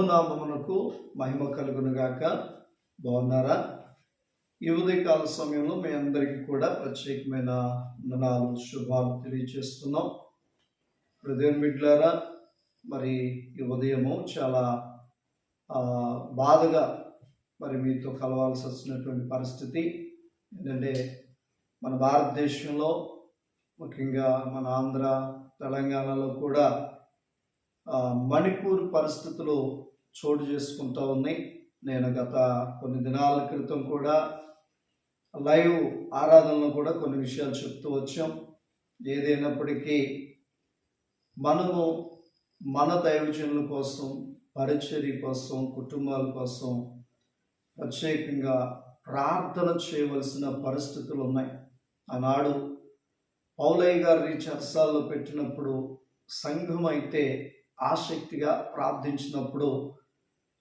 నామమునకు మహిమ కలుగునుగాక. బాగున్నారా? ఈ ఉదయకాల సమయంలో మీ అందరికీ కూడా ప్రత్యేకమైన వందనాలు శుభాలు తెలియజేస్తున్నాం హృదయం బిడ్లారా మరి ఈ ఉదయము చాలా బాధగా మరి మీతో కలవాల్సి వచ్చినటువంటి పరిస్థితి. ఏంటంటే మన భారతదేశంలో ముఖ్యంగా మన ఆంధ్ర తెలంగాణలో కూడా మణిపూర్ పరిస్థితులు చోటు చేసుకుంటూ ఉన్నాయి. నేను గత కొన్ని దినాల క్రితం కూడా లైవ్ ఆరాధనలో కూడా కొన్ని విషయాలు చెప్తూ వచ్చాం. ఏదైనప్పటికీ మనము మన దైవజనుల కోసం పరిచర్య కోసం కుటుంబాల కోసం ప్రత్యేకంగా ప్రార్థన చేయవలసిన పరిస్థితులు ఉన్నాయి. ఆనాడు పౌలయ్య గారిని చెరసాల్లో పెట్టినప్పుడు సంఘం అయితే ఆసక్తిగా ప్రార్థించినప్పుడు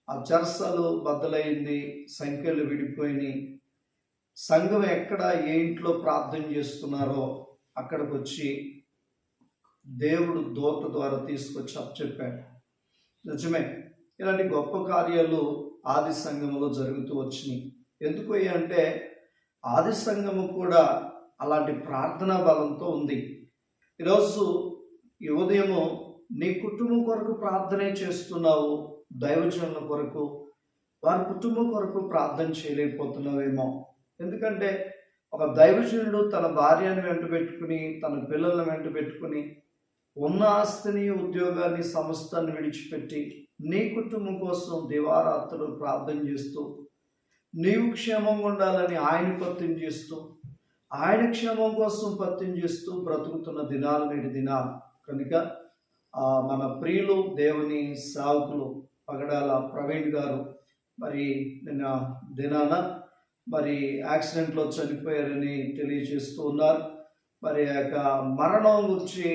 ఆ చర్సలు బద్దలైంది సంఖ్యలు విడిపోయినాయి. సంఘం ఎక్కడ ఏ ఇంట్లో ప్రార్థన చేస్తున్నారో అక్కడికి వచ్చి దేవుడు దూత ద్వారా తీసుకొచ్చి అప్పచెప్పాడు. నిజమే ఇలాంటి గొప్ప కార్యాలు ఆది సంఘంలో జరుగుతూ వచ్చినాయి. ఎందుకు అంటే ఆది సంఘము కూడా అలాంటి ప్రార్థనా బలంతో ఉంది. ఈరోజు ఈ ఉదయము నీ కుటుంబం కొరకు ప్రార్థనే చేస్తున్నావు దైవజనుల కొరకు. వారి కుటుంబం కొరకు ప్రార్థన చేయలేకపోతున్నావేమో. ఎందుకంటే ఒక దైవజనుడు తన భార్యను వెంట పెట్టుకుని తన పిల్లలను వెంట పెట్టుకుని ఉన్న ఆస్తిని ఉద్యోగాన్ని సమస్తాన్ని విడిచిపెట్టి నీ కుటుంబం కోసం దివారాత్రులు ప్రార్థన చేస్తూ నీవు క్షేమంగా ఉండాలని ఆయన పత్యం చేస్తూ ఆయన క్షేమం కోసం పత్యం చేస్తూ బ్రతుకుతున్న దినాలు నేటి దినాలు. కనుక మన ప్రియులు దేవుని సావుకులు పగడాల ప్రవీణ్ గారు మరి నిన్న దినాన మరి యాక్సిడెంట్లో చనిపోయారని తెలియజేస్తూ ఉన్నారు. మరి ఆ యొక్క మరణం గురించి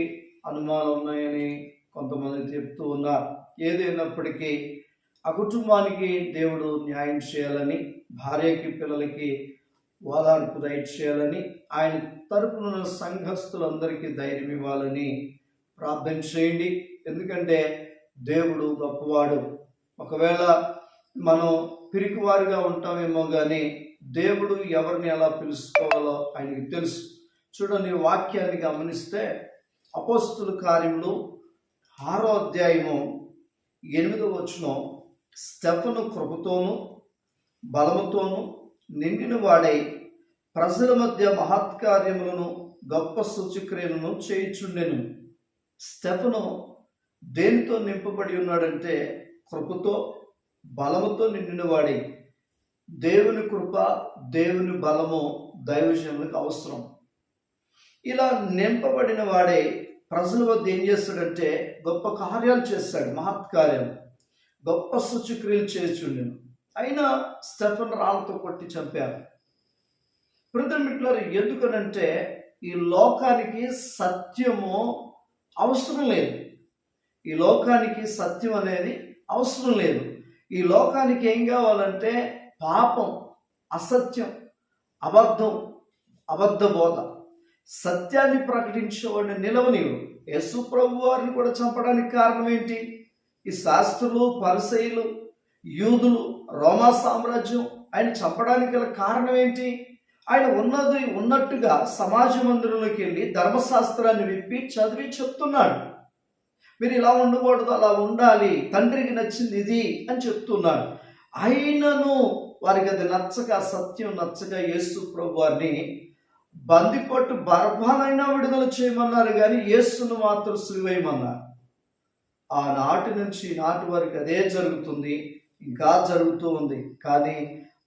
అనుమానాలు ఉన్నాయని కొంతమంది చెప్తూ ఉన్నారు. ఏదైనప్పటికీ ఆ కుటుంబానికి దేవుడు న్యాయం చేయాలని భార్యకి పిల్లలకి ఓదార్పు దయచేయాలని ఆయన తరపున ఉన్న సంఘస్థులందరికీ ధైర్యం ఇవ్వాలని ప్రార్థన చేయండి. ఎందుకంటే దేవుడు గొప్పవాడు. ఒకవేళ మనం పిరికివారిగా ఉంటామేమో కానీ దేవుడు ఎవరిని ఎలా పిలుచుకోవాలో ఆయనకి తెలుసు. చూడండి వాక్యాన్ని గమనిస్తే అపోస్తుల కార్యములు ఆరో అధ్యాయము ఎనిమిదో వచ్చిన స్టెఫను కృపతోనూ బలముతోను నిండిన వాడై ప్రజల మధ్య మహత్కార్యములను గొప్ప సూచక్రియలను చేయుచుండెను. స్టెఫను దేనితో నింపబడి ఉన్నాడంటే కృపతో బలముతో నిండినవాడి. దేవుని కృప దేవుని బలము దైవజనులకు అవసరం. ఇలా నింపబడిన వాడే ప్రజల వద్ద ఏం చేస్తాడంటే గొప్ప కార్యాలు చేస్తాడు మహత్కార్యం గొప్ప శుచిక్రియలు చేస్తుండెను. అయినా స్టెఫన్ రాళ్ళతో కొట్టి చంపారు. మిట్లర్ ఎందుకనంటే ఈ లోకానికి సత్యము అవసరం లేదు. ఈ లోకానికి సత్యం అనేది అవసరం లేదు. ఈ లోకానికి ఏం కావాలంటే పాపం అసత్యం అబద్ధం అబద్ధ బోధ సత్యాన్ని ప్రకటించేవాడిని నిలవనీయుడు యేసు ప్రభు వారిని కూడా చంపడానికి కారణం ఏంటి? ఈ శాస్త్రులు పరిసయులు యూదులు రోమా సామ్రాజ్యం ఆయన చంపడానికి గల కారణం ఏంటి? ఆయన ఉన్నది ఉన్నట్టుగా సమాజ మందిరంలోకి వెళ్ళి ధర్మశాస్త్రాన్ని విప్పి చదివి చెప్తున్నాడు. మీరు ఇలా ఉండకూడదు అలా ఉండాలి తండ్రికి నచ్చింది ఇది అని చెప్తున్నాడు. అయినను వారికి అది నచ్చక సత్యం నచ్చక యేసు ప్రభు వారిని బందిపట్టు బర్భాలైనా విడుదల చేయమన్నారు కానీ యేసును మాత్రం సిలువేయమన్నారు ఆనాటి నుంచి నాటి వరకు అదే జరుగుతుంది ఇంకా జరుగుతూ ఉంది. కానీ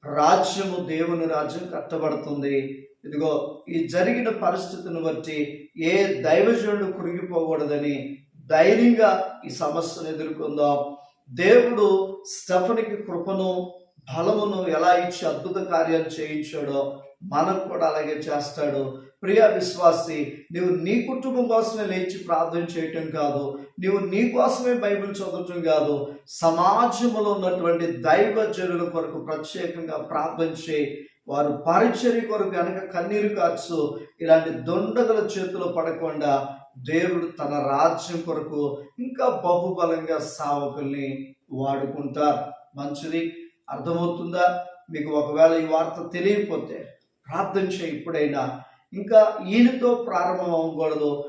రాజ్యము దేవుని రాజ్యం కట్టబడుతుంది. ఇదిగో ఈ జరిగిన పరిస్థితిని బట్టి ఏ దైవజనుడు కురిగిపోకూడదని ధైర్యంగా ఈ సమస్యను ఎదుర్కొందాం. దేవుడు స్టఫనికి కృపను బలమును ఎలా ఇచ్చి అద్భుత కార్యాలు చేయించాడో మనకు కూడా అలాగే చేస్తాడు. ప్రియ విశ్వాసి నీవు నీ కుటుంబం కోసమే లేచి ప్రార్థన చేయటం కాదు నీవు నీ కోసమే బైబిల్ చదవటం కాదు సమాజంలో ఉన్నటువంటి దైవ జనుల కొరకు ప్రత్యేకంగా ప్రార్థన చేయి. వారు పరిచర్య కొరకు కనుక కన్నీరు కాచు ఇలాంటి దొండగల చేతిలో పడకుండా దేవుడు తన రాజ్యం కొరకు ఇంకా బహుబలంగా సావకుల్ని వాడుకుంటారు. మంచిది. అర్థమవుతుందా? మీకు ఒకవేళ ఈ వార్త తెలియకపోతే ప్రార్థన చేయి ఇప్పుడైనా ఇంకా ఈయనతో ప్రారంభం అవ్వకూడదు.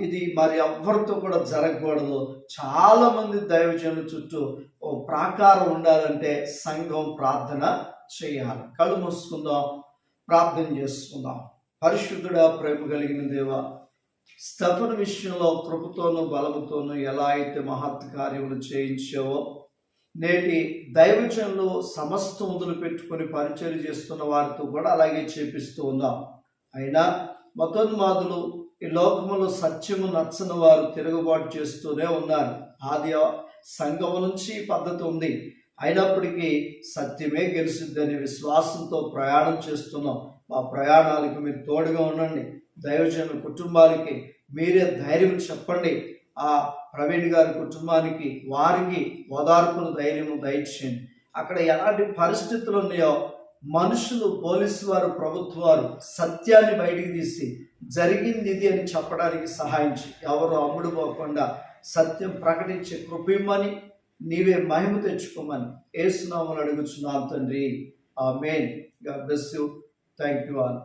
ఇది మరి ఎవ్వరితో కూడా జరగకూడదు. చాలామంది దైవజనుల చుట్టూ ఓ ప్రాకారం ఉండాలంటే సంఘం ప్రార్థన చేయాలి. కళ్ళు మూసుకుందాం. ప్రార్థన చేసుకుందాం. పరిశుద్ధుడా ప్రేమ కలిగిన దేవ స్తపన విషయంలో కృపతోనూ బలముతోనూ ఎలా అయితే మహత్ కార్యములు చేయించావో నేటి దైవజనులు సమస్తం వదిలిపెట్టుకుని పరిచయం చేస్తున్న వారితో కూడా అలాగే చేపిస్తూ ఉన్నాం అయినా మతోన్మాదులు ఈ లోకములో సత్యము నచ్చని వారు తిరుగుబాటు చేస్తూనే ఉన్నారు. ఆది సంఘము నుంచి ఈ పద్ధతి ఉంది. అయినప్పటికీ సత్యమే గెలిచిద్దని విశ్వాసంతో ప్రయాణం చేస్తున్నాం. మా ప్రయాణాలకు మీరు తోడుగా ఉండండి. దైవజన కుటుంబాలకి మీరే ధైర్యం చెప్పండి. ఆ ప్రవీణ్ గారి కుటుంబానికి వారికి ఓదార్పును ధైర్యము దయచేయండి. అక్కడ ఎలాంటి పరిస్థితులు ఉన్నాయో మనుషులు పోలీసు వారు ప్రభుత్వ వారు సత్యాన్ని బయటికి తీసి జరిగింది ఇది అని చెప్పడానికి సహాయించి ఎవరు అమ్ముడు పోకుండా సత్యం ప్రకటించే కృపిమ్మని నీవే మహిమ తెచ్చుకోమని ఏసునామని అడుగుచున్నాను తండ్రి. ఆ మెయిన్గా bless you. Thank you all.